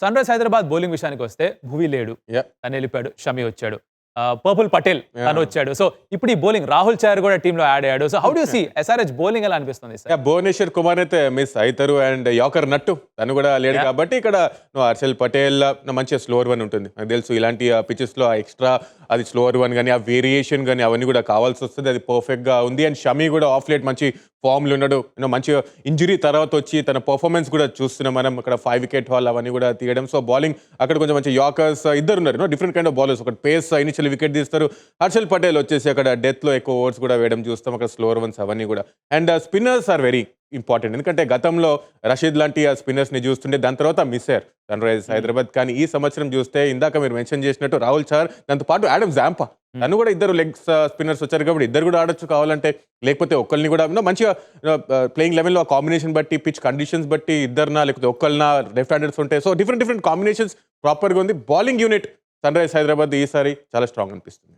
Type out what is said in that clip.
Sun rise Hyderabad bowling విషయానికి వస్తే భువి లేడు. తను వెళ్ళిపోయాడు షమి వచ్చాడు. పర్పుల్ పటేల్ తను. వచ్చాడు. సో ఇప్పుడు ఈ బౌలింగ్ రాహుల్ చార్ కూడా టీంలో యాడ్ అయ్యాడు. So how do see SRH bowling ఎలా అనిపిస్తుంది భువనేశ్వర్ కుమార్ అయితే మిస్ అవుతారు. And yorker Nattu. తను కూడా లేడు. కాబట్టి ఇక్కడ నువ్వు హర్షల్ పటేల్ మంచిగా స్లోవర్ వన్ ఉంటుంది. నాకు తెలుసు ఇలాంటి పిచెస్లో ఎక్స్ట్రా అది స్లోవర్ వన్ కానీ ఆ వేరియేషన్ కానీ అవన్నీ కూడా కావాల్సి వస్తుంది. అది పర్ఫెక్ట్గా ఉంది. అండ్ షమి కూడా ఆఫ్ లేట్ మంచి ఫామ్లో ఉన్నాడు. యూనో మంచి ఇంజురీ తర్వాత వచ్చి తన పర్ఫార్మెన్స్ కూడా చూస్తున్నాం మనం. అక్కడ ఫైవ్ వికెట్ హాల్ అవన్నీ కూడా తీయడం. సో బౌలింగ్ అక్కడ కొంచెం మంచి యాకర్స్ ఇద్దరు ఉన్నారు. డిఫరెంట్ కైండ్ ఆఫ్ బౌలర్స్ ఒక పేస్ ఇనిషియల్ వికెట్ తీస్తారు. హర్షల్ పటేల్ వచ్చేసి అక్కడ డెత్లో ఎక్కువ ఓవర్స్ కూడా వేయడం చూస్తాం. అక్కడ స్లోవర్ వన్స్ అవన్నీ కూడా. And spinners are very important. ఎందుకంటే గతంలో రషీద్ లాంటి ఆ స్పిన్నర్స్ని చూస్తుంటే దాని తర్వాత మిస్ అయ్యారు. Sunrisers Hyderabad. కానీ ఈ సంవత్సరం చూస్తే ఇందాక మీరు మెన్షన్ చేసినట్టు రాహుల్ చార్ దాంతో పాటు ఆడమ్ జాంపా. తను కూడా ఇద్దరు లెగ్స్ స్పిన్నర్స్ వచ్చారు కాబట్టి ఇద్దరు కూడా ఆడొచ్చు కావాలంటే లేకపోతే ఒక్కరిని కూడా మంచిగా ప్లేయింగ్ లెవెల్లో కాంబినేషన్ బట్టి పిచ్ కండిషన్స్ బట్టి ఇద్దరినా లేకపోతే ఒక్కరినా లెఫ్ట్ హ్యాండర్స్ ఉంటాయి సో డిఫరెంట్ డిఫరెంట్ కాంబినేషన్స్ ప్రాపర్గా ఉంది. Bowling unit Sunrise Hyderabad ఈసారి చాలా స్ట్రాంగ్ అనిపిస్తుంది.